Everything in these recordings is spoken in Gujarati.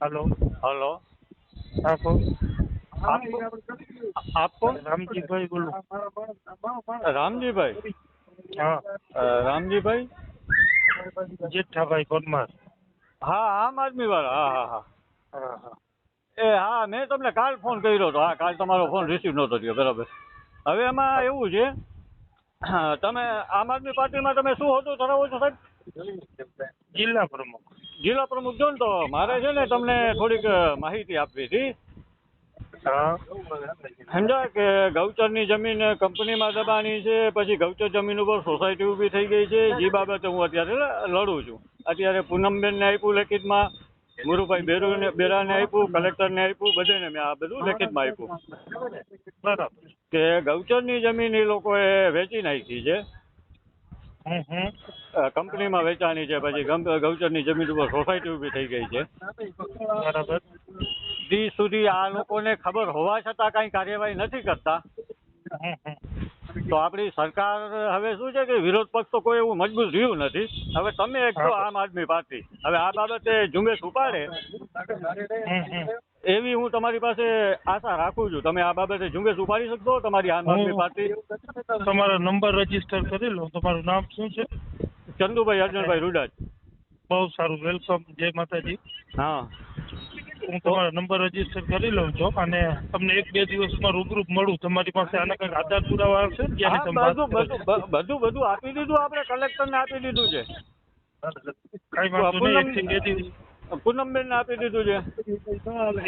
હાલો. હલો. આપો. આપ આપ કોણ રામજીભાઈ બોલું. રામજીભાઈ? હા. રામજીભાઈ? જેઠાભાઈ પરમાર. હા આમ આદમી વાળા. હા હા હા. હા હા. એ હા મેં તમને કાલ ફોન કર્યો હતો. હા કાલ તમારો ફોન રિસીવ નહોતો થયો. બરાબર. હવે એમાં એવું છે હા, તમે આમ આદમી પાર્ટીમાં તમે શું હતું? ધરાવો છો સાહેબ? જિલ્લા પ્રમુખ. જિલ્લા પ્રમુખ જો ને તો મારે છે ને તમને થોડીક માહિતી આપવી હતી. સમજાય સમજા કે ગૌચરની જમીન કંપનીમાં દબાણી છે પછી ગૌચર જમીન ઉપર સોસાયટી ઊભી થઈ ગઈ છે. જે બાબતે હું અત્યારે લડું છું. અત્યારે પૂનમબેનને આપ્યું લેખિતમાં મુરુભાઈ બેરુને બેરાને આપ્યું કલેક્ટરને આપ્યું બધાને મેં આ બધું લેખિતમાં આપ્યું. બરાબર. કે ગૌચરની જમીન એ લોકોએ વેચી નાખી છે. કંપનીમાં વેચાણી છે પછી ગૌચરની જમીન ઉપર સોસાયટી ઊભી થઈ ગઈ છે. બરાબર. દી સુધી આ લોકોને ખબર હોવા છતાં કાંઈ કાર્યવાહી નથી કરતા. તો આપણી સરકાર હવે શું છે કે વિરોધ પક્ષ તો કોઈ એવું મજબૂત રહ્યું નથી. હવે તમે એક છો આમ આદમી પાર્ટી. હવે આ બાબતે ઝુંબેશ ઉપાડે. એવી હું તમારી પાસે આશા રાખું છું. તમે આ બાબતે ઝુંબેશ ઉપાડી શકશો તમારી આમ આદમી પાર્ટી. તમારો નંબર રજિસ્ટર કરી લો તમારું નામ શું છે? ચંદુભાઈ અર્જુનભાઈ રૂડાજ. બહુ સારું વેલકમ જય માતાજી. હા. હું તમારો નંબર રજિસ્ટર કરી લઉં છું અને તમને એક બે દિવસમાં રૂબરૂ મળું. તમારી પાસે આના કંઈક આધાર પુરાવા હશે બધું બધું બધું આપી દીધું આપણે કલેક્ટરને આપી દીધું છે. કઈ વાંધો નહીં એકથી બે દિવસ. પૂનમબેન આપી દીધું છે.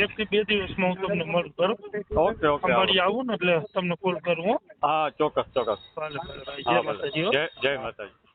એક થી બે દિવસમાં હું તમને મળું બરોબર? ઓકે ઓકે મળી આવું ને એટલે તમને કોલ કરું હો. હા ચોક્કસ ચોક્કસ. જય માતાજી જય જય માતાજી.